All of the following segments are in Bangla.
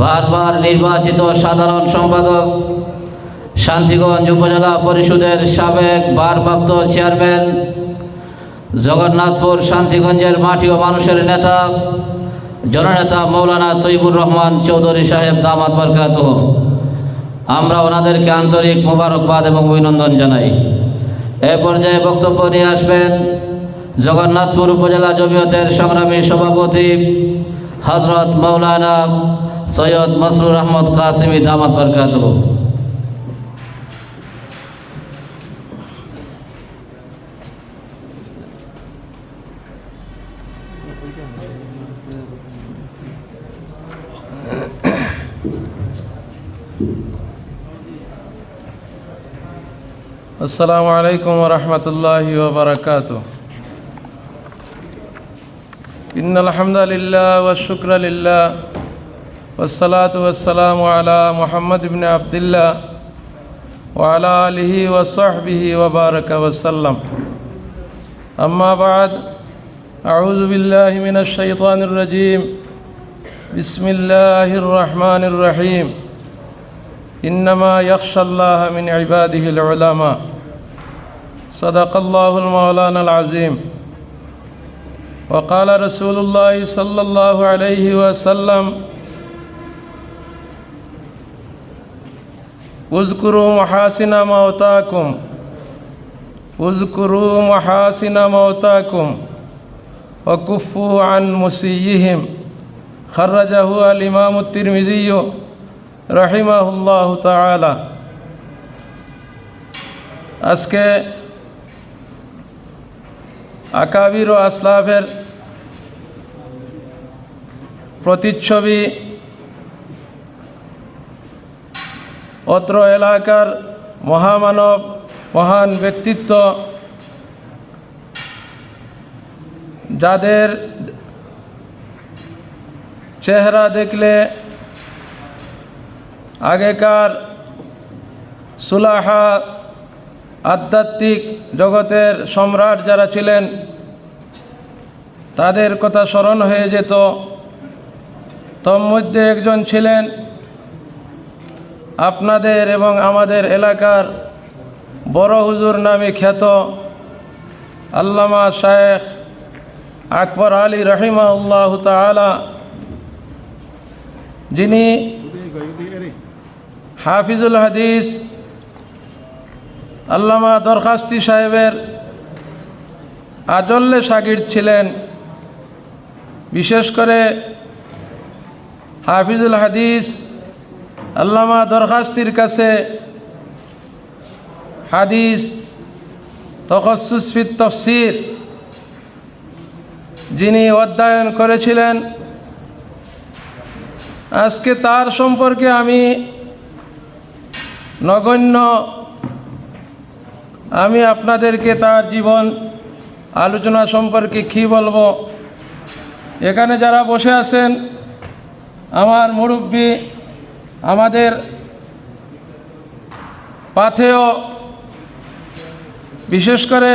বারবার নির্বাচিত সাধারণ সম্পাদক শান্তিগঞ্জ উপজেলা পরিষদের সাবেক ভারপ্রাপ্ত চেয়ারম্যান জগন্নাথপুর শান্তিগঞ্জের মাটি ও মানুষের নেতা জননেতা মৌলানা তৈবুর রহমান চৌধুরী সাহেব দামাত বরকাত আমরা ওনাদেরকে আন্তরিক মোবারকবাদ এবং অভিনন্দন জানাই। এ পর্যায়ে বক্তব্য নিয়ে আসবেন জগন্নাথপুর উপজেলা জমিয়তের সংগ্রামী সভাপতি হজরত মৌলানা সৈয়দ মসরুর আহমদ কাসিমি দামাত বরকাত السلام عليكم ورحمة الله وبركاته إن الحمد لله والشكر لله والصلاة والسلام على محمد بن عبد الله وعلى آله وصحبه وبارك وسلم. أما بعد أعوذ بالله من الشيطان الرجيم. بسم الله الرحمن الرحيم. إنما يخشى الله من عباده العلماء. صدق الله المولانا العظيم. وقال رسول الله صلى الله عليه وسلم اذكروا محاسن موتاكم اذكروا محاسن موتاكم وكفوا عن مسيهم خرجه الإمام الترمذي রহিমাহুল্লাহ তাআলা আজকে আকাবির ও আসলাফের প্রতিচ্ছবি অত্র এলাকার মহামানব, মহান ব্যক্তিত্ব যাদের চেহারা দেখলে আগেকার সুলাহা আধ্যাত্মিক জগতের সম্রাট যারা ছিলেন, তাদের কথা স্মরণ হয়ে যেত। তন্মধ্যে একজন ছিলেন আপনাদের এবং আমাদের এলাকার বড় হুজুর নামে খ্যাত আল্লামা শায়েখ আকবর আলী রহিমা উল্লাহ তালা যিনি হাফিজুল হাদিস, আল্লামা দরখাস্তি সাহেবের আজল্লে সাগির ছিলেন। বিশেষ করে হাফিজুল হাদিস আল্লামা দরখাস্তির কাছে হাদিস তখসুসফিত তফসির, যিনি অধ্যয়ন করেছিলেন। আজকে তার সম্পর্কে আমি নগণ্য। আমি আপনাদেরকে তার জীবন আলোচনা সম্পর্কে কী বলব? এখানে যারা বসে আছেন, আমার মুরব্বী আমাদের পাথেয়, বিশেষ করে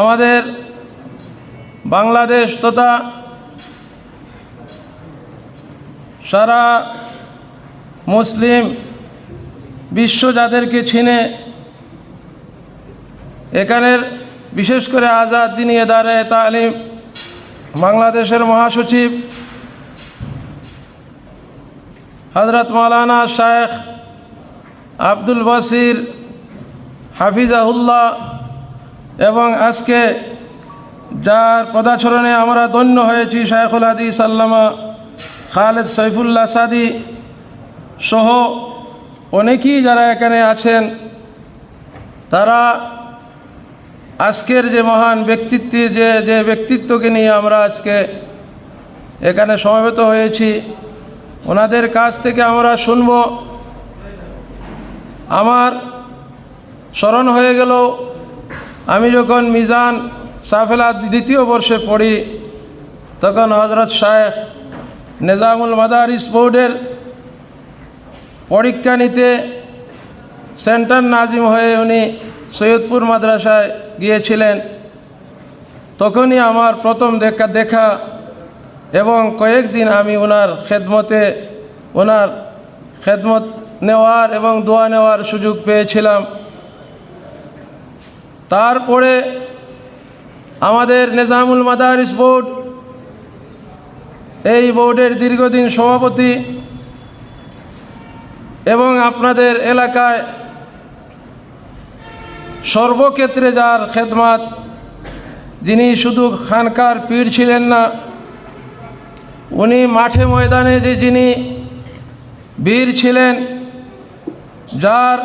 আমাদের বাংলাদেশ তথা সারা মুসলিম বিশ্ব যাদেরকে চিনে, এখানের বিশেষ করে আজাদ দিনী এদারে তালিম বাংলাদেশের মহাসচিব হজরত মৌলানা শেখ আব্দুল বাসির হাফিজাহুল্লাহ এবং আজকে যার পদাচরণে আমরা ধন্য হয়েছি শায়েখুল আদি সাল্লামা খালেদ সৈফুল্লাহ সাদি সহ অনেকেই যারা এখানে আছেন, তারা আজকের যে মহান ব্যক্তিত্ব যে যে ব্যক্তিত্বকে নিয়ে আমরা আজকে এখানে সমবেত হয়েছি। ওনাদের কাছ থেকে আমরা শুনব, আমার স্মরণ হয়ে গেল, আমি যখন মিজান সাফেলা দ্বিতীয় বর্ষে পড়ি, তখন হজরত শায়েখ নিজামুল মাদারিস বোর্ডের পরীক্ষা নিতে সেন্টার নাজিম হয়ে উনি সৈয়দপুর মাদ্রাসায় গিয়েছিলেন। তখনই আমার প্রথম দেখা দেখা এবং কয়েকদিন আমি ওনার খেদমতে, ওনার খেদমত নেওয়ার এবং দোয়া নেওয়ার সুযোগ পেয়েছিলাম। তারপরে আমাদের নিজামুল মাদারিস বোর্ড, এই বোর্ডের দীর্ঘদিন সভাপতি এবং আপনাদের এলাকায় সর্বক্ষেত্রে যার খেদমাত, যিনি শুধু খানকার পীর ছিলেন না উনি মাঠে ময়দানে যে যিনি বীর ছিলেন, যার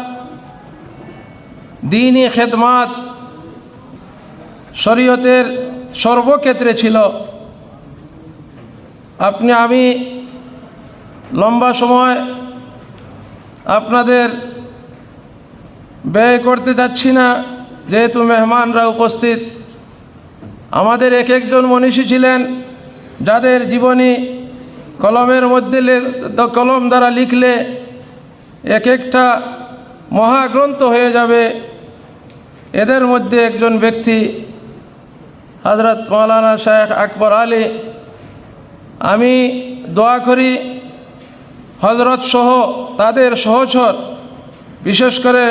দিনই খেদমাত শরীয়তের সর্বক্ষেত্রে ছিল, আপনি, আমি লম্বা সময় আপনাদের ব্যয় করতে যাচ্ছি না, যেহেতু মেহমানরা উপস্থিত। আমাদের এক একজন মনীষী ছিলেন যাদের জীবনী কলমের মধ্যে কলম দ্বারা লিখলে এক একটা মহাগ্রন্থ হয়ে যাবে, এদের মধ্যে একজন ব্যক্তি হজরত মৌলানা শেখ আকবর আলী। আমি দোয়া করি হজরত সহ তাদের সহচর, বিশেষ করে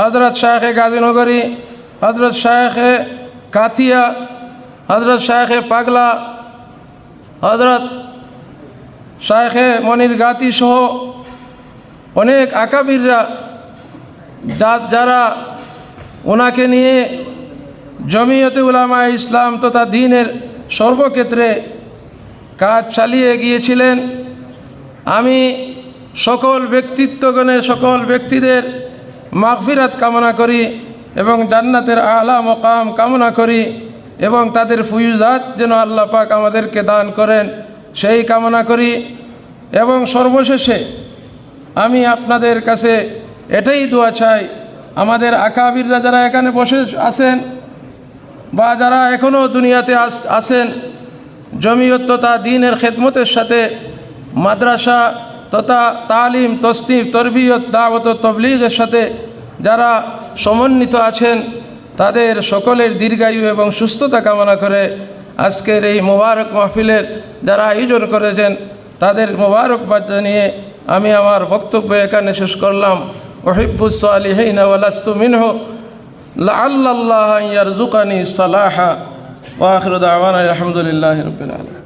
হজরত শাহে গাজীনগরী হজরত শাহে কাতিয়া হজরত শাহে পাগলা হজরত শাহে মনির গাতি সহ অনেক আকাবিররা যারা ওনাকে নিয়ে জমিয়তে উলামা ইসলাম তথা দিনের সর্বক্ষেত্রে কাজ চালিয়ে গিয়েছিলেন। আমি সকল ব্যক্তিত্বগণের, সকল ব্যক্তিদের মাগফিরাত কামনা করি এবং জান্নাতের আলা মকাম কামনা করি। এবং তাদের ফুয়ুজাত যেন আল্লাহ পাক আমাদেরকে দান করেন, সেই কামনা করি। এবং সর্বশেষে আমি আপনাদের কাছে এটাই দোয়া চাই, আমাদের আকাবিররা যারা এখানে বসে আছেন বা যারা এখনও দুনিয়াতে আস- আছেন জমিয়ত তথা দিনের খেদমতের সাথে মাদ্রাসা তথা তালিম তসনিফ তরবিয়ত, দাওয়াত ও তবলিগের সাথে যারা সমন্বিত আছেন তাদের সকলের দীর্ঘায়ু এবং সুস্থতা কামনা করে আজকের এই মোবারক মাহফিলের যারা আয়োজন করেছেন, তাদের মোবারকবাদ জানিয়ে আমি আমার বক্তব্য এখানে শেষ করলাম। ওহিবুস আলিহীন ওয়ালাস্তু মিনহ। লাল্লাহ ইয়ারজুকানি সালাহা। ওয়াখরুদ আওয়ান আলহামদুলিল্লাহ রবিআ